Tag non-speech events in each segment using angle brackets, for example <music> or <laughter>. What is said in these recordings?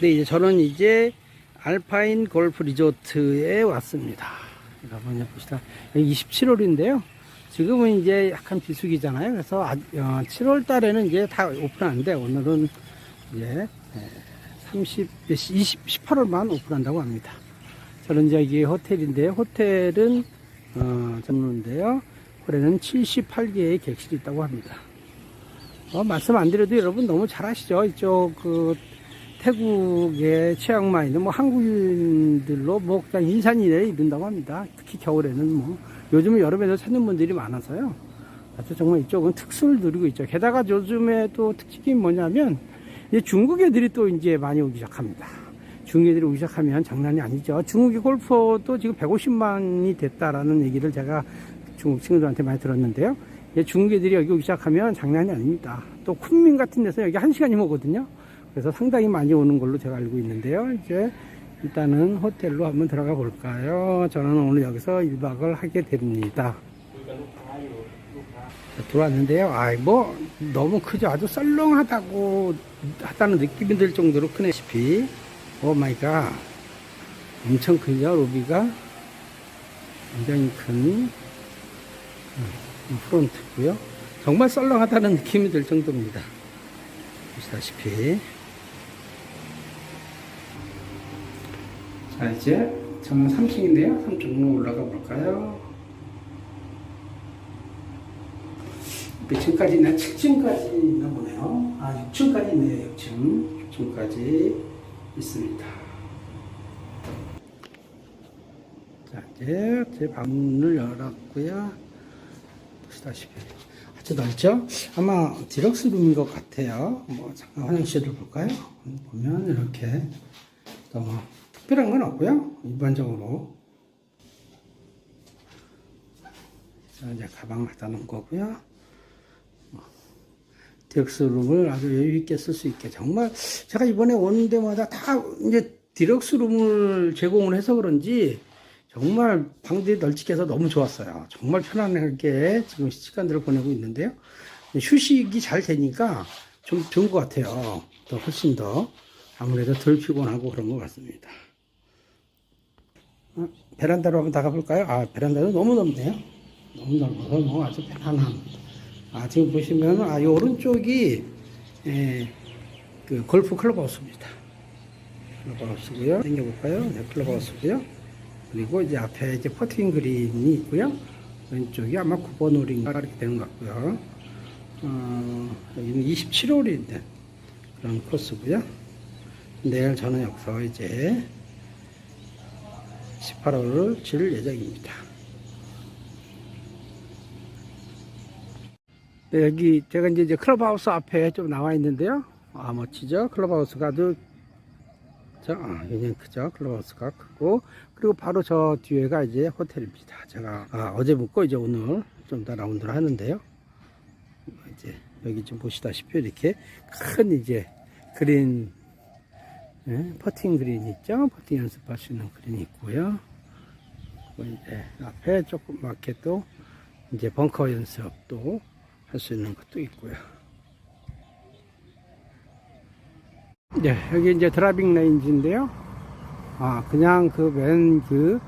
네, 이제 저는 이제 알파인 골프 리조트에 왔습니다. 여러분 보시다 여기 27월인데요. 지금은 이제 약간 비수기잖아요. 그래서 아, 7월 달에는 이제 다 오픈하는데 오늘은 이제 30, 20, 18월만 오픈한다고 합니다. 저는 이제 여기 호텔인데 호텔은 어, 잡는데요. 올해는 78개의 객실이 있다고 합니다. 어, 말씀 안 드려도 여러분 너무 잘 아시죠? 이쪽 그 태국의 치앙마이는 뭐 한국인들로 뭐 그냥 인산이래 이른다고 합니다. 특히 겨울에는 뭐 요즘은 여름에도 찾는 분들이 많아서요. 하여튼 정말 이쪽은 특수를 누리고 있죠. 게다가 요즘에 또 특징이 뭐냐면 이제 중국 애들이 또 이제 많이 오기 시작합니다. 중국 애들이 오기 시작하면 장난이 아니죠. 중국의 골퍼도 지금 150만이 됐다라는 얘기를 제가 중국 친구들한테 많이 들었는데요. 중국 애들이 여기 오기 시작하면 장난이 아닙니다. 또 쿤밍 같은 데서 여기 한 시간이면 오거든요. 그래서 상당히 많이 오는 걸로 제가 알고 있는데요. 이제 일단은 호텔로 한번 들어가 볼까요? 저는 오늘 여기서 1박을 하게 됩니다. 자, 들어왔는데요. 아이, 뭐, 너무 크죠. 아주 썰렁하다고, 하다는 느낌이 들 정도로 크네. 시피. 오 마이 갓. 엄청 크죠, 로비가. 굉장히 큰, 음, 프론트고요 정말 썰렁하다는 느낌이 들 정도입니다. 보시다시피. 자, 이제 저는 3층인데요. 3층으로 올라가 볼까요? 몇 층까지 있나? 7층까지 있나 보네요. 아, 6층까지 있네요. 6층. 6층까지 있습니다. 자, 이제 제 방문을 열었고요. 보시다시피 아주 넓죠? 아마 디럭스 룸인 것 같아요. 뭐 잠깐 화장실을 볼까요? 보면 이렇게 너무 특별한 건 없고요. 일반적으로 자, 이제 가방 갖다 놓은 거고요. 디럭스 룸을 아주 여유 있게 쓸 수 있게 정말 제가 이번에 오는 데마다 다 이제 디럭스 룸을 제공을 해서 그런지 정말 방들이 널찍해서 너무 좋았어요. 정말 편안하게 지금 시간들을 보내고 있는데요. 휴식이 잘 되니까 좀 좋은 것 같아요. 더 훨씬 더 아무래도 덜 피곤하고 그런 것 같습니다. 어, 베란다로 한번 나가볼까요? 아, 베란다도 너무 넓네요. 너무 넓어서 뭐 아주 편안한. 아, 지금 보시면, 아, 이 오른쪽이, 에, 그 골프 클럽하우스입니다. 클럽하우스고요. 당겨볼까요? 네, 클럽하우스고요. 그리고 이제 앞에 이제 퍼팅 그린이 있고요. 왼쪽이 아마 9번 홀인가 이렇게 되는 것 같고요. 어, 여기는 27홀인데 그런 코스고요. 내일 저는 여기서 이제 18홀을 칠 예정입니다. 네, 여기 제가 이제 이제 클럽하우스 앞에 좀 나와 있는데요. 아 멋지죠? 클럽하우스가 아주 자, 아, 굉장히 크죠? 클럽하우스가 크고 그리고 바로 저 뒤에가 이제 호텔입니다. 제가 아, 어제 묵고 이제 오늘 좀 더 라운드를 하는데요. 이제 여기 좀 보시다시피 이렇게 큰 이제 그린 예, 퍼팅 그린 있죠? 퍼팅 연습할 수 있는 그린이 있고요. 이제 앞에 조그맣게 또 이제 벙커 연습도 할 수 있는 것도 있고요. 네, 여기 이제 드라이빙 레인지인데요. 아, 그냥 그맨그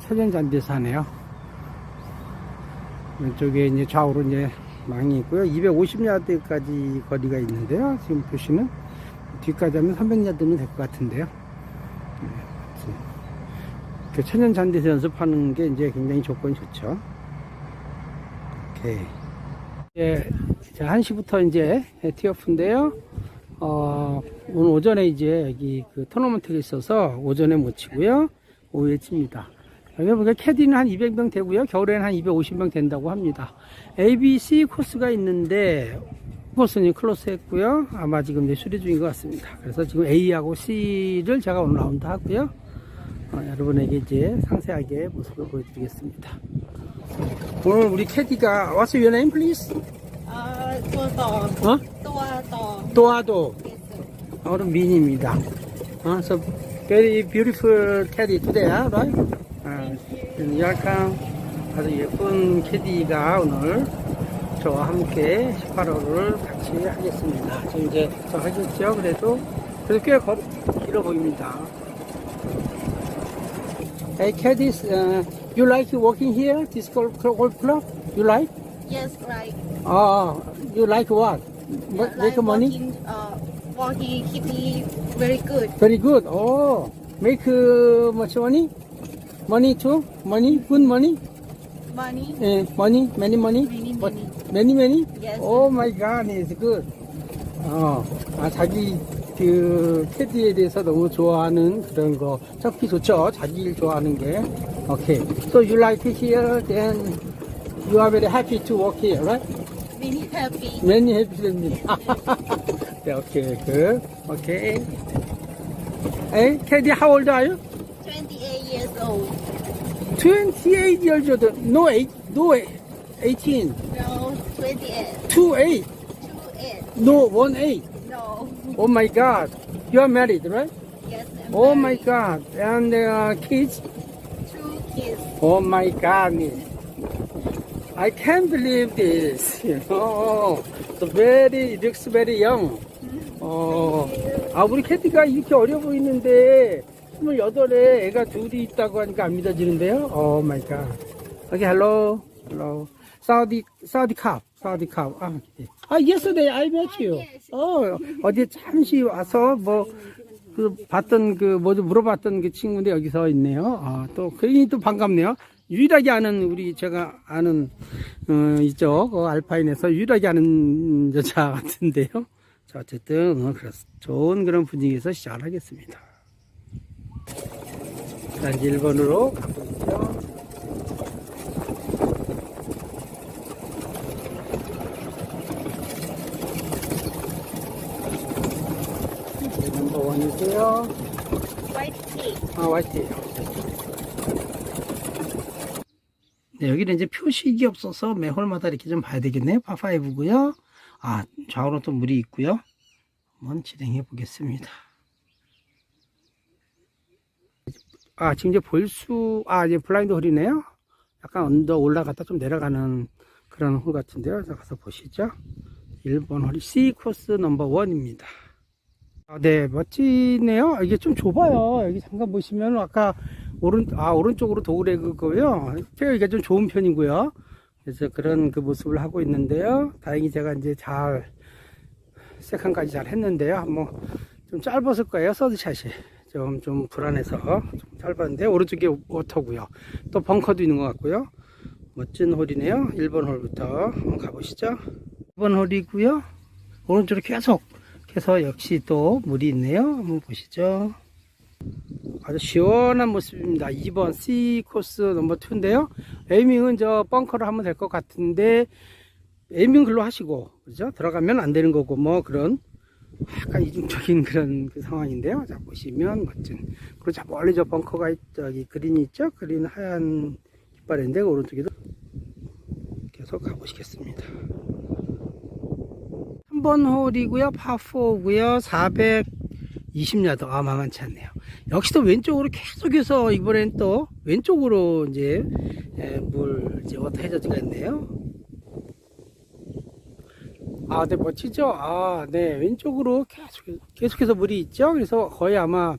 천연 잔디사네요. 왼쪽에 이제 좌우로 이제 망이 있고요. 250야드까지 거리가 있는데요. 지금 보시면 뒤까지 하면 300야드는 될것 같은데요. 네, 그 천연 잔디에서 연습하는 게 이제 굉장히 조건이 좋죠. 오케이. 예, 이제 1시부터 이제 티어프인데요. 어, 오늘 오전에 이제 여기 그 토너먼트가 있어서 오전에 못 치고요. 오후에 칩니다. 여기 보니까 캐디는 한 200명 되고요. 겨울에는 한 250명 된다고 합니다. ABC 코스가 있는데 코스는 클로스 했고요. 아마 지금 이제 수리 중인 것 같습니다. 그래서 지금 A하고 C를 제가 오늘 라운드 하고요. 어, 여러분에게 이제 상세하게 모습을 보여드리겠습니다. 오늘 우리 캐디가 What's your name, please? 아, 도도. 어? 도와도. 도와도. 어, 오늘 민입니다. 어, so very beautiful 캐디 today, right? 어, welcome. 아, 아주 예쁜 캐디가 오늘 저와 함께 18호를 같이 하겠습니다. 지금 이제 저 하겠죠? 그래도 그래서 꽤 거, 길어 보입니다. Hey, Caddies, uh, you like walking here, this golf, golf club? You like? Yes, right. Uh, you like what? Yeah, Make like money? Walking, uh, walking keep me very good. Very good. Oh, make uh, much money? Money too? Money? Good money? Money. Eh, money? Many money? Many, What? Many. Many, many? Yes. Oh my God, it's good. 어, 아, 자기 그 캐디에 대해서 너무 좋아하는 그런 거. 찾기 좋죠. 자기 일 좋아하는 게. Okay. So you like it here, then you are very happy to work here, right? Very happy. Many happy. yeah, okay, good. Okay. Hey, Teddy, how old are you? 28 years old. 28 years old. No, eight, no, 18. No, 28. 2 8. 28. No, 1 8. No. Oh my God. You are married, right? Yes, I'm Oh my married. God. And uh, kids? Two kids. Oh my God. I can't believe this. You know, so very, it looks very young. 어, 아, 우리 캐디가 이렇게 어려 보이는데, 28에 애가 둘이 있다고 하니까 안 믿어지는데요? 오 마이 갓. 오케이, 헬로, 헬로. 사우디, 사우디 캅, 사우디 캅. 아, 예. 아, yesterday I met you. 어, 어디 잠시 와서 뭐, 그, 봤던 그, 뭐좀 물어봤던 그 친구인데 여기 서 있네요. 아, 또, 괜히 또 반갑네요. 유일하게 아는, 우리, 제가 아는, 어, 이쪽, 어, 알파인에서 유일하게 아는 여자 <laughs> 같은데요. 자, 어쨌든, 어, 그렇, 좋은 그런 분위기에서 시작을 하겠습니다. 자, 이제 1번으로 가고 있죠. White tea. 아, 화이트예요. 네, 여기는 이제 표식이 없어서 매 홀마다 이렇게 좀 봐야 되겠네요. 파5고요. 아, 좌우로 또 물이 있고요. 한번 진행해 보겠습니다. 아, 지금 이제 볼 수, 아, 이제 블라인드 홀이네요. 약간 언더 올라갔다 좀 내려가는 그런 홀 같은데요. 자, 가서 보시죠. 1번 홀이 C 코스 넘버 원입니다. 아, 네, 멋지네요. 이게 좀 좁아요. 여기 잠깐 보시면 아까 오른, 아, 오른쪽으로 도그레그고요. 페어이가 좀 좋은 편이고요. 그래서 그런 그 모습을 하고 있는데요. 다행히 제가 이제 잘, 세컨까지 잘 했는데요. 한번 좀 짧았을 거예요. 서드샷이. 좀, 좀 불안해서 좀 짧았는데, 오른쪽에 워터고요. 또 벙커도 있는 것 같고요. 멋진 홀이네요. 1번 홀부터 한번 가보시죠. 1번 홀이고요. 오른쪽으로 계속 해서 역시 또 물이 있네요. 한번 보시죠. 아주 시원한 모습입니다. 2번 C 코스 넘버 2인데요. 에이밍은 저 벙커를 하면 될 것 같은데 에이밍 글로 하시고 그죠? 들어가면 안 되는 거고 뭐 그런 약간 이중적인 그런 그 상황인데요. 자 보시면 멋진 그리고 저 멀리 저 벙커가 있- 저기 그린이 있죠? 그린 하얀 깃발인데 오른쪽에도 계속 가보시겠습니다. 3번 홀이고요. 파4고요. 420야드. 아, 만만치 않네요. 역시 또 왼쪽으로 계속해서 이번엔 또 왼쪽으로 이제 에, 물 이제 워터 해저드가 있네요. 아, 네, 멋지죠? 아, 네, 왼쪽으로 계속, 계속해서 물이 있죠? 그래서 거의 아마,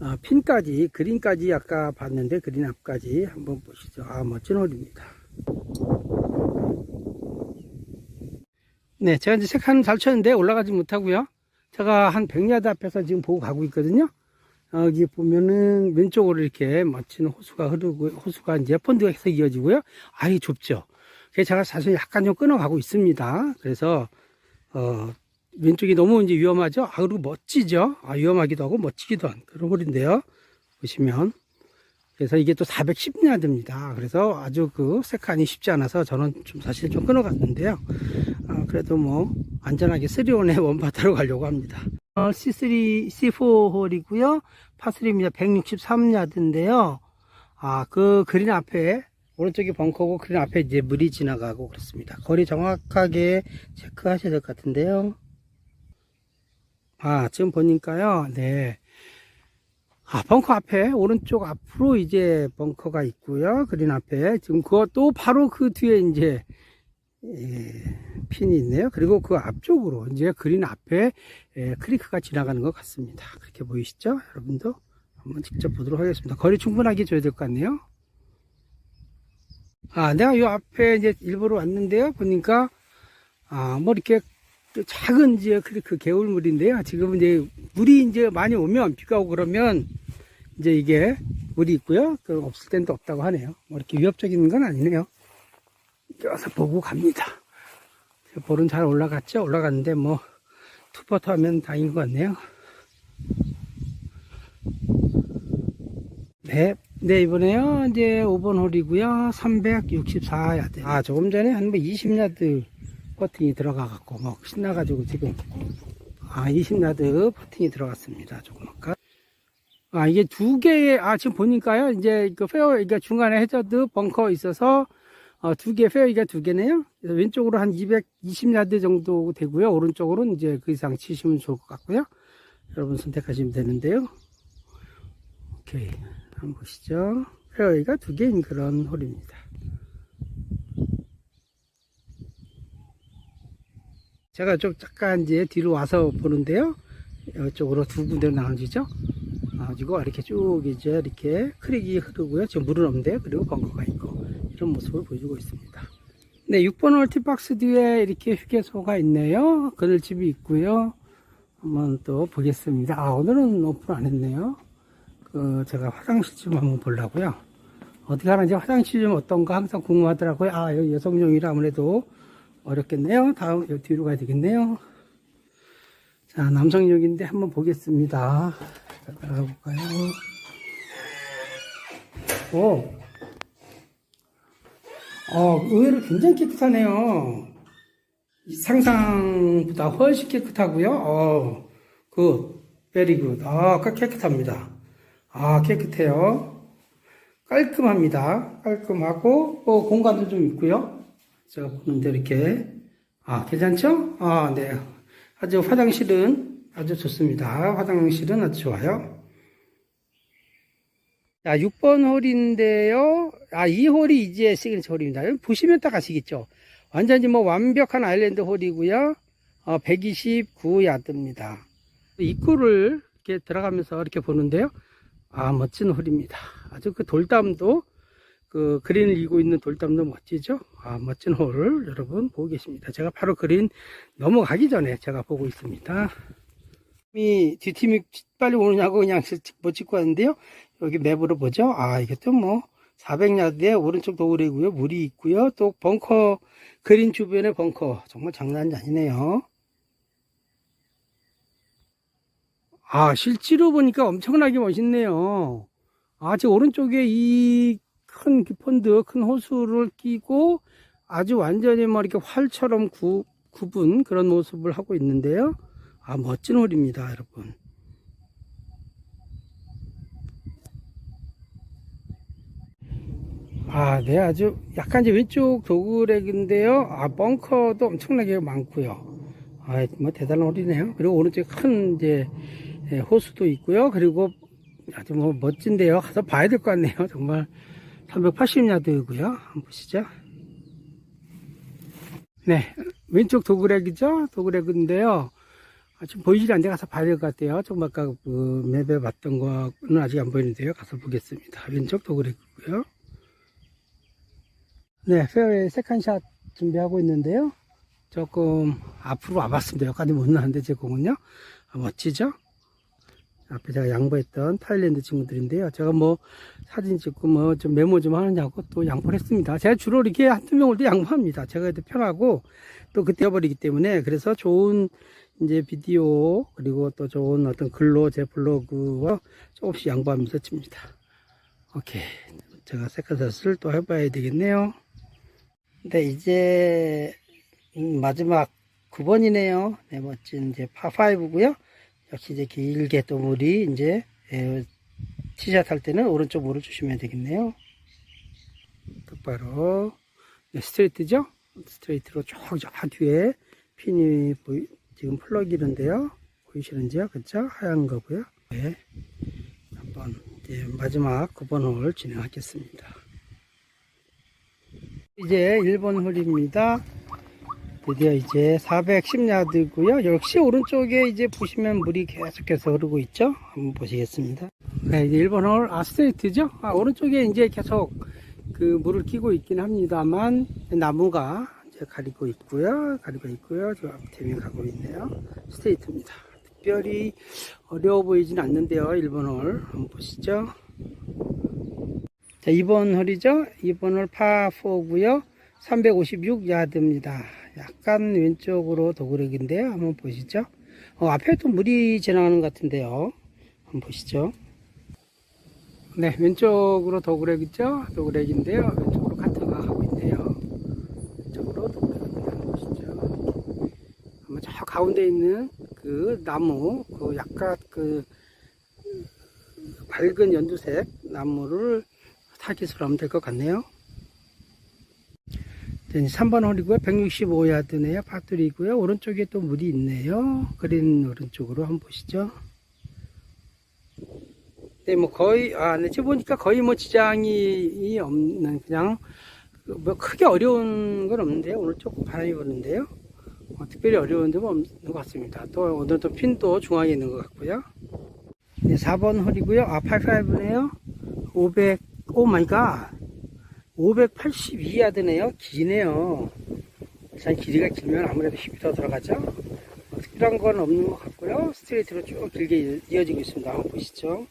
아, 핀까지, 그린까지 아까 봤는데, 그린 앞까지 한번 보시죠. 아, 멋진 홀입니다. 네, 제가 이제 색한 잘 쳤는데 올라가지 못하고요. 제가 한 100야드 앞에서 지금 보고 가고 있거든요. 어, 여기 보면은 왼쪽으로 이렇게 멋진 호수가 흐르고, 호수가 이제 펀드가 계속 이어지고요. 아이, 좁죠. 그래서 제가 사실 약간 좀 끊어가고 있습니다. 그래서, 어, 왼쪽이 너무 이제 위험하죠. 아, 그리고 멋지죠. 아, 위험하기도 하고 멋지기도 한 그런 홀인데요. 보시면. 그래서 이게 또 410야드입니다. 그래서 아주 그 세칸이 쉽지 않아서 저는 좀 사실 좀 끊어갔는데요. 아, 그래도 뭐 안전하게 3온에 <laughs> 원바타로 가려고 합니다. 어, C3, C4 홀이고요. 파3입니다. 163야드인데요. 아, 그 그린 앞에 오른쪽이 벙커고 그린 앞에 이제 물이 지나가고 그렇습니다. 거리 정확하게 체크하셔야 될 것 같은데요. 아, 지금 보니까요. 네. 아, 벙커 앞에, 오른쪽 앞으로 이제 벙커가 있고요. 그린 앞에. 지금 그것도 바로 그 뒤에 이제, 예, 핀이 있네요. 그리고 그 앞쪽으로 이제 그린 앞에 에, 크리크가 지나가는 것 같습니다. 그렇게 보이시죠? 여러분도 한번 직접 보도록 하겠습니다. 거리 충분하게 줘야 될 것 같네요. 아, 내가 이 앞에 이제 일부러 왔는데요. 보니까 아, 뭐 이렇게 또 작은 이제 크리크 개울물인데요. 지금 이제 물이 이제 많이 오면 비가 오고 그러면 이제 이게 물이 있고요. 그 없을 땐 또 없다고 하네요. 뭐 이렇게 위협적인 건 아니네요. 와서 보고 갑니다. 볼은 잘 올라갔죠? 올라갔는데 뭐 투퍼트 하면 다행인 것 같네요. 네, 네 이번에요 이제 5번 홀이고요 364야드 아 조금 전에 한뭐 20야드 퍼팅이 들어가 갖고 뭐 신나 가지고 지금 아 20야드 퍼팅이 들어갔습니다 조금 아까 아 이게 두 개의 아 지금 보니까요 이제 그 페어 그러니까 중간에 해저드 벙커 있어서 어, 두 개, 페어이가 두 개네요. 왼쪽으로 한 220야드 정도 되고요. 오른쪽으로는 이제 그 이상 치시면 좋을 것 같고요. 여러분 선택하시면 되는데요. 오케이. 한번 보시죠. 페어이가 두 개인 그런 홀입니다. 제가 좀 잠깐 이제 뒤로 와서 보는데요. 이쪽으로 두 군데로 나눠지죠. 나눠지고 이렇게 쭉 이제 이렇게 크릭이 흐르고요. 지금 물은 없는데요. 그리고 벙커가 있고 이런 모습을 보여주고 있습니다. 네, 6번 홀 티박스 뒤에 이렇게 휴게소가 있네요. 그늘집이 있고요. 한번 또 보겠습니다. 아, 오늘은 오픈 안 했네요. 그, 제가 화장실 좀 한번 보려고요. 어떻게 하는지 화장실 좀 어떤가 항상 궁금하더라고요. 아, 여기 여성용이라 아무래도 어렵겠네요. 다음, 여기 뒤로 가야 되겠네요. 자, 남성용인데 한번 보겠습니다. 자, 나가볼까요? 오. 어, 의외로 굉장히 깨끗하네요. 이 상상보다 훨씬 깨끗하고요. 어, 굿, 베리 굿. 아, 까- 깨끗합니다. 아, 깨끗해요. 깔끔합니다. 깔끔하고, 어, 공간도 좀 있고요. 제가 보는데 이렇게. 아, 괜찮죠? 아, 네. 아주 화장실은 아주 좋습니다. 화장실은 아주 좋아요. 자, 6번 홀인데요. 아, 이 홀이 이제 시그니처 홀입니다. 보시면 딱 아시겠죠? 완전히 뭐 완벽한 아일랜드 홀이고요. 어, 129야드입니다. 입구를 이렇게 들어가면서 이렇게 보는데요. 아, 멋진 홀입니다. 아주 그 돌담도, 그 그린을 이고 있는 돌담도 멋지죠? 아, 멋진 홀을 여러분 보고 계십니다. 제가 바로 그린 넘어가기 전에 제가 보고 있습니다. 이 뒷팀이 빨리 오느냐고 그냥 못 찍고 왔는데요. 여기 맵으로 보죠. 아, 또 뭐, 400야드에 오른쪽 도그레고요. 물이 있고요. 또 벙커, 그린 주변에 벙커. 정말 장난이 아니네요. 아, 실제로 보니까 엄청나게 멋있네요. 아, 제 오른쪽에 이 큰 펀드, 큰 호수를 끼고 아주 완전히 뭐 이렇게 활처럼 구, 구분 그런 모습을 하고 있는데요. 아, 멋진 홀입니다, 여러분. 아, 네, 아주 약간 이제 왼쪽 도그렉인데요. 아, 벙커도 엄청나게 많고요. 아, 뭐 대단한 홀이네요. 그리고 오른쪽에 큰 이제 예, 호수도 있고요. 그리고 아주 뭐 멋진데요. 가서 봐야 될 것 같네요. 정말 380야드고요. 한번 보시죠. 네, 왼쪽 도그렉이죠. 도그렉인데요. 아, 지금 보이지 않는데 가서 봐야 될 것 같아요. 조금 아까 그 맵에 봤던 거는 아직 안 보이는데요. 가서 보겠습니다. 왼쪽 도그렉이고요. 네, 페어웨이 세컨샷 준비하고 있는데요. 조금 앞으로 와봤습니다. 여기까지 못 나왔는데 제 공은요. 아, 멋지죠? 앞에 제가 양보했던 타일랜드 친구들인데요. 제가 뭐 사진 찍고 뭐 좀 메모 좀 하느냐고 또 양보를 했습니다. 제가 주로 이렇게 한두 명을 또 양보합니다. 제가 그때 편하고 또 그때 해버리기 때문에 그래서 좋은 이제 비디오 그리고 또 좋은 어떤 글로 제 블로그와 조금씩 양보하면서 칩니다. 오케이. 제가 세컨샷을 또 해봐야 되겠네요. 네, 이제 음, 마지막 9번이네요. 네, 멋진 이제 파5고요. 역시 이제 길게 또 물이 이제 에, 티샷 할 때는 오른쪽 물을 주시면 되겠네요. 똑바로 네, 스트레이트죠? 스트레이트로 쭉저 뒤에 핀이 보이, 지금 플러기는데요. 보이시는지요? 그쵸? 하얀 거고요. 네. 한번 이제 마지막 9번 홀 진행하겠습니다. 이제 1번 홀입니다. 드디어 이제 410야드고요. 역시 오른쪽에 이제 보시면 물이 계속해서 흐르고 있죠. 한번 보시겠습니다. 네, 이제 1번 홀 아스트레이트죠. 아, 오른쪽에 이제 계속 그 물을 끼고 있긴 합니다만 나무가 이제 가리고 있고요. 가리고 있고요. 저 앞팀이 가고 있네요. 스트레이트입니다. 특별히 어려워 보이진 않는데요. 1번 홀 한번 보시죠. 자, 2번 홀이죠. 2번 홀 파4고요. 356 야드입니다. 약간 왼쪽으로 도그렉인데요. 한번 보시죠. 어, 앞에 또 물이 지나가는 것 같은데요. 한번 보시죠. 네, 왼쪽으로 도그렉이죠. 도그렉인데요. 왼쪽으로 카트가 가고 있네요. 왼쪽으로 도그렉입니다. 한번 보시죠. 한번 저 가운데 있는 그 나무, 그 약간 그 밝은 연두색 나무를 타깃으로 하면 될 것 같네요. 자, 이제 3번 홀이고요. 165야드네요. 파tur이고요. 오른쪽에 또 물이 있네요. 그린 오른쪽으로 한번 보시죠. 네, 뭐 거의, 아, 네, 지금 보니까 거의 뭐 지장이 없는, 그냥, 그뭐 크게 어려운 건 없는데요. 오늘 조금 바람이 부는데요. 어, 특별히 어려운 데는 없는 것 같습니다. 또 오늘 또 핀도 중앙에 있는 것 같고요. 네, 4번 홀이고요. 아, 85네요. 500, 오 마이 갓. 582 야드네요. 기네요. 자, 길이가 길면 아무래도 힘이 더 들어가죠. 어, 특별한 건 없는 것 같고요. 스트레이트로 쭉 길게 이어지고 있습니다. 한번 보시죠.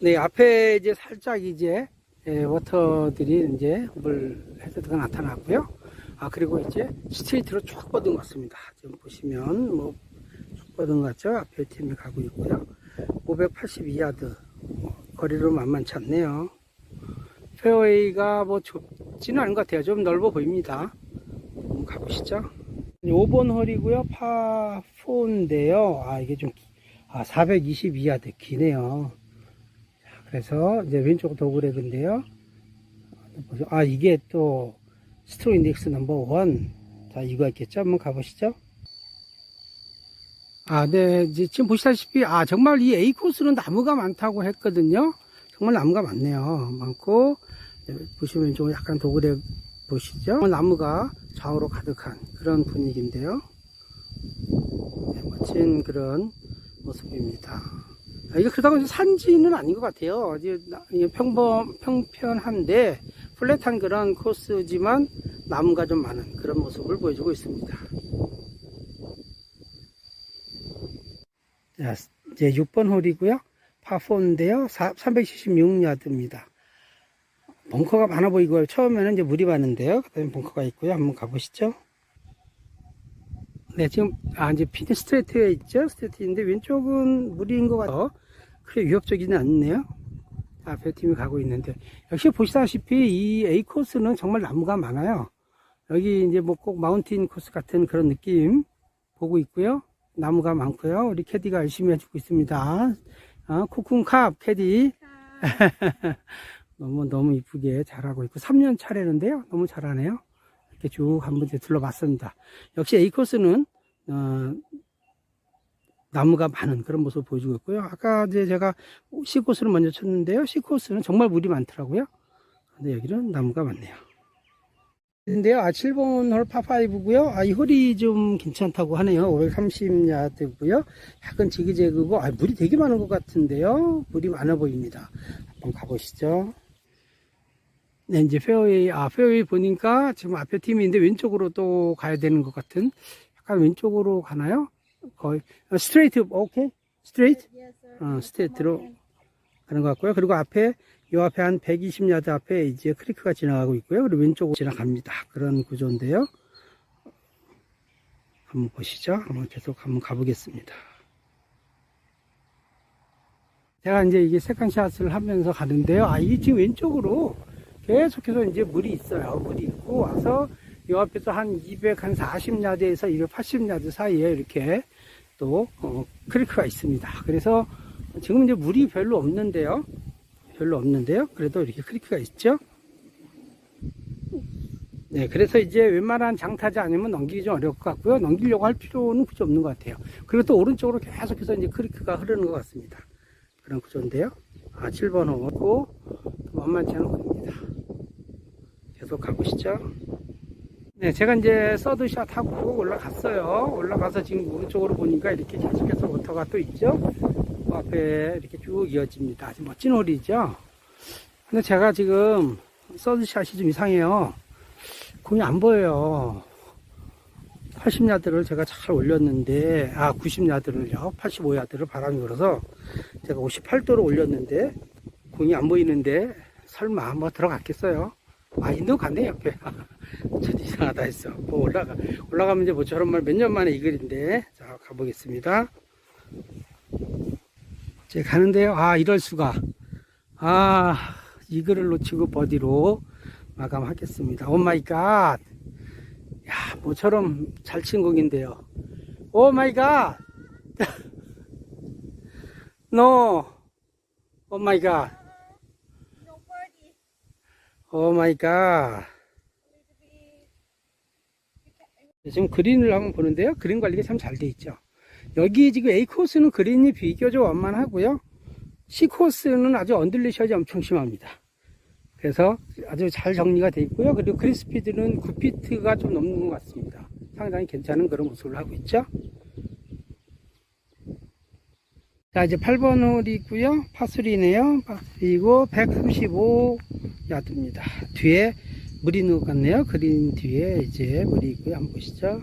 네, 앞에 이제 살짝 이제 예, 워터들이 이제 물 헤드가 나타나고요. 아 그리고 이제 스트레이트로 쭉 뻗은 것 같습니다. 지금 보시면 뭐쭉 뻗은 것 같죠? 앞에 팀이 가고 있고요. 582야드 거리로 만만치 않네요. 페어웨이가 뭐 좁지는 않은 것 같아요. 좀 넓어 보입니다. 가보시죠. 5번 홀이고요. 파4인데요. 아, 이게 좀, 아, 422야드 기네요. 자, 그래서 이제 왼쪽 도그렉인데요. 아, 이게 또 스트로 인덱스 넘버 원. 자, 이거 있겠죠? 한번 가보시죠. 아, 네. 지금 보시다시피, 아, 정말 이 A 코스는 나무가 많다고 했거든요. 정말 나무가 많네요. 많고, 네, 보시면 좀 약간 도그렉 보시죠? 나무가 좌우로 가득한 그런 분위기인데요. 네, 멋진 그런 모습입니다. 아, 이게 그렇다고 해서 산지는 아닌 것 같아요. 이게 평범, 평편한데 플랫한 그런 코스지만 나무가 좀 많은 그런 모습을 보여주고 있습니다. 자, 이제 6번 홀이고요. 파4인데요. 376야드입니다. 벙커가 많아 보이고요. 처음에는 이제 물이 많은데요. 그 다음에 벙커가 있고요. 한번 가보시죠. 네, 지금, 아, 이제 피드 스트레이트에 있죠. 스트레이트인데 왼쪽은 물인 것 같아요. 크게 위협적이진 않네요. 앞에 팀이 가고 있는데. 역시 보시다시피 이 A 코스는 정말 나무가 많아요. 여기 이제 뭐 꼭 마운틴 코스 같은 그런 느낌 보고 있고요. 나무가 많고요. 우리 캐디가 열심히 해주고 있습니다. 어, 코쿤캅 캐디. <laughs> 너무 너무 이쁘게 잘하고 있고 3년 차례는데요. 너무 잘하네요. 이렇게 쭉 한번 둘러봤습니다. 역시 A 코스는 어, 나무가 많은 그런 모습을 보여주고 있고요. 아까 이제 제가 C 코스를 먼저 쳤는데요. C 코스는 정말 물이 많더라고요. 근데 여기는 나무가 많네요. 근데요, 아, 7번 홀 파5고요. 아, 이 홀이 좀 괜찮다고 하네요. 530야드고요. 약간 지그재그고, 아, 물이 되게 많은 것 같은데요. 물이 많아 보입니다. 한번 가보시죠. 네, 이제 페어웨이, 아, 페어웨이 보니까 지금 앞에 팀인데 왼쪽으로 또 가야 되는 것 같은, 약간 왼쪽으로 가나요? 거의, 어, 스트레이트, 오케이? 스트레이트? 어, 스트레이트로 가는 것 같고요. 그리고 앞에, 요 앞에 한 120야드 앞에 이제 크리크가 지나가고 있고요. 그리고 왼쪽으로 지나갑니다. 그런 구조인데요. 한번 보시죠. 한번 계속 한번 가보겠습니다. 제가 이제 이게 세컨샷을 하면서 가는데요. 아, 이게 지금 왼쪽으로 계속해서 이제 물이 있어요. 물이 있고 와서 이 앞에서 한 200, 한 40야드에서 280야드 사이에 이렇게 또, 어, 크리크가 있습니다. 그래서 지금 이제 물이 별로 없는데요. 별로 없는데요. 그래도 이렇게 크리크가 있죠. 네, 그래서 이제 웬만한 장타지 아니면 넘기기 좀 어려울 것 같고요. 넘기려고 할 필요는 굳이 없는 것 같아요. 그리고 또 오른쪽으로 계속해서 이제 크리크가 흐르는 것 같습니다. 그런 구조인데요. 아, 7번 호고 만만치 않은 겁니다. 계속 가보시죠. 네, 제가 이제 서드샷 하고 올라갔어요. 올라가서 지금 오른쪽으로 보니까 이렇게 계속해서 워터가 또 있죠. 그 앞에 이렇게 쭉 이어집니다. 아주 멋진 홀이죠. 근데 제가 지금 서드샷이 좀 이상해요. 공이 안 보여요. 80야드를 제가 잘 올렸는데, 아, 90야드를요. 85야드를 바람이 불어서 제가 58도로 올렸는데, 공이 안 보이는데, 설마 뭐 들어갔겠어요? 아, 인도 갔네, 옆에. <laughs> 참 이상하다 했어. 뭐 올라가, 올라가면 이제 뭐 저런 말몇 년 만에 이 글인데. 자, 가보겠습니다. 이제 가는데요. 아, 이럴 수가. 아, 이 글을 놓치고 버디로 마감하겠습니다. 오 마이 갓. 야, 모처럼 잘친 공인데요. 오 마이 갓. <laughs> 노. 오 마이 갓. 오 마이 갓. 지금 그린을 한번 보는데요. 그린 관리가 참 잘 돼 있죠. 여기 지금 A 코스는 그린이 비교적 완만하고요. C 코스는 아주 언들리셔지 엄청 심합니다. 그래서 아주 잘 정리가 돼 있고요. 그리고 그린 스피드는 9피트가 좀 넘는 것 같습니다. 상당히 괜찮은 그런 모습을 하고 있죠. 자, 이제 8번 홀이고요. 파3네요. 그리고 135 야드입니다. 뒤에 물이 있는 것 같네요. 그린 뒤에 이제 물이 있고요. 한번 보시죠.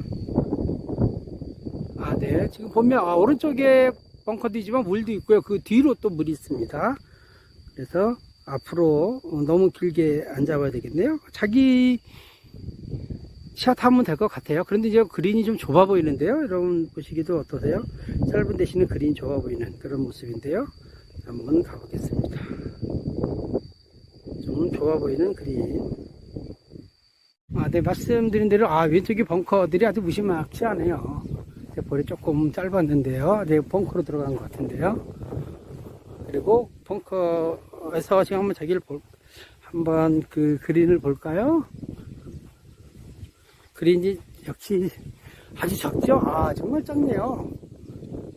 아, 네. 지금 보면, 아, 오른쪽에 벙커도 있지만 물도 있고요. 그 뒤로 또 물이 있습니다. 그래서 앞으로 어, 너무 길게 안 잡아야 되겠네요. 자기 샷 하면 될 것 같아요. 그런데 이제 그린이 좀 좁아 보이는데요. 여러분 보시기도 어떠세요? 짧은 대신에 그린이 좁아 보이는 그런 모습인데요. 한번 가보겠습니다. 좀 좁아 보이는 그린. 아, 네, 말씀드린 대로, 아, 왼쪽에 벙커들이 아주 무시막지 않아요. 제 볼이 조금 짧았는데요. 네, 벙커로 들어간 것 같은데요. 그리고 벙커에서 지금 한번 자기를 볼, 한번 그 그린을 볼까요? 그린이 역시 아주 적죠? 아, 정말 작네요.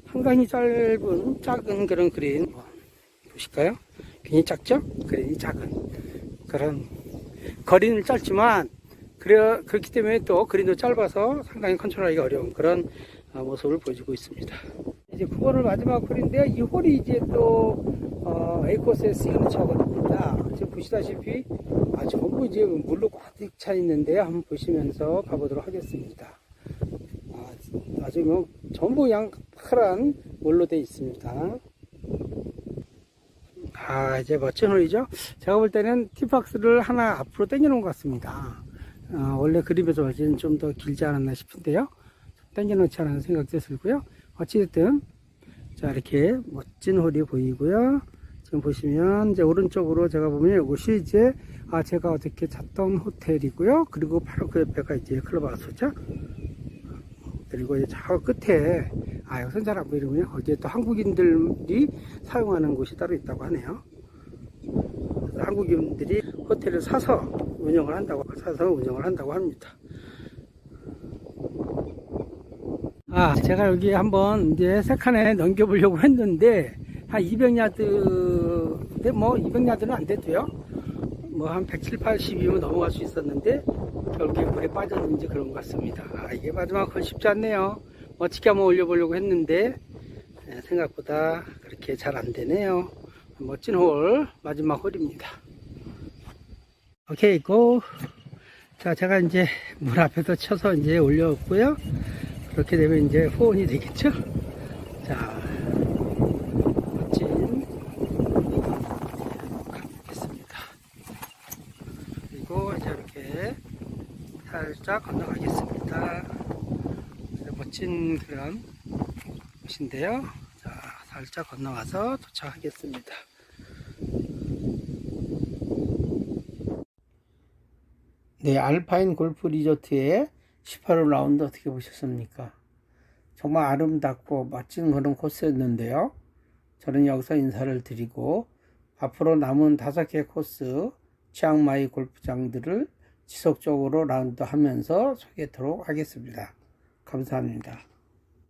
한강이 짧은, 작은 그런 그린. 보실까요? 굉장히 작죠? 그린이 작은. 그런, 거리는 짧지만, 그래, 그렇기 때문에 또 그린도 짧아서 상당히 컨트롤하기가 어려운 그런 어, 모습을 보여주고 있습니다. 이제 9번을 마지막 홀인데요. 이 홀이 이제 또, 어, 에이코스의 시그니처거든요. 지금 보시다시피, 아, 전부 이제 물로 가득 차 있는데요. 한번 보시면서 가보도록 하겠습니다. 아, 아주 뭐, 전부 양 파란 물로 되어 있습니다. 아, 이제 멋진 홀이죠? 제가 볼 때는 티박스를 하나 앞으로 당겨놓은 것 같습니다. 어, 원래 그림에서 훨씬 좀 더 길지 않았나 싶은데요. 당겨놓지 않은 생각도 들고요. 어찌됐든, 자, 이렇게 멋진 홀이 보이고요. 지금 보시면, 이제 오른쪽으로 제가 보면 이곳이 이제, 아, 제가 어저께 잤던 호텔이고요. 그리고 바로 그 옆에가 이제 클럽하우스죠. 그리고 이제 저 끝에, 아, 여기서 잘안 보이는군요. 거기에 또 한국인들이 사용하는 곳이 따로 있다고 하네요. 한국인들이 호텔을 사서 운영을 한다고, 사서 운영을 한다고 합니다. 아, 제가 여기 한번 이제 세 칸에 넘겨보려고 했는데, 한 200야드, 근데 뭐 200야드는 안 돼도요. 뭐 한 170, 80이면 넘어갈 수 있었는데, 결국에 물에 빠졌는지 그런 것 같습니다. 아, 이게 마지막 건 쉽지 않네요. 어떻게 한번 올려보려고 했는데, 예, 생각보다 그렇게 잘 안 되네요. 멋진 홀, 마지막 홀입니다. 오케이, 고! 자, 제가 이제 물 앞에서 쳐서 이제 올렸고요. 그렇게 되면 이제 후원이 되겠죠? 자, 멋진 가보겠습니다. 그리고 이제 이렇게 살짝 건너가겠습니다. 자, 멋진 그런 곳인데요. 자, 살짝 건너가서 도착하겠습니다. 네, 알파인 골프 리조트의 18홀 라운드 어떻게 보셨습니까? 정말 아름답고 멋진 그런 코스였는데요. 저는 여기서 인사를 드리고 앞으로 남은 다섯 개 코스 치앙마이 골프장들을 지속적으로 라운드 하면서 소개하도록 하겠습니다. 감사합니다.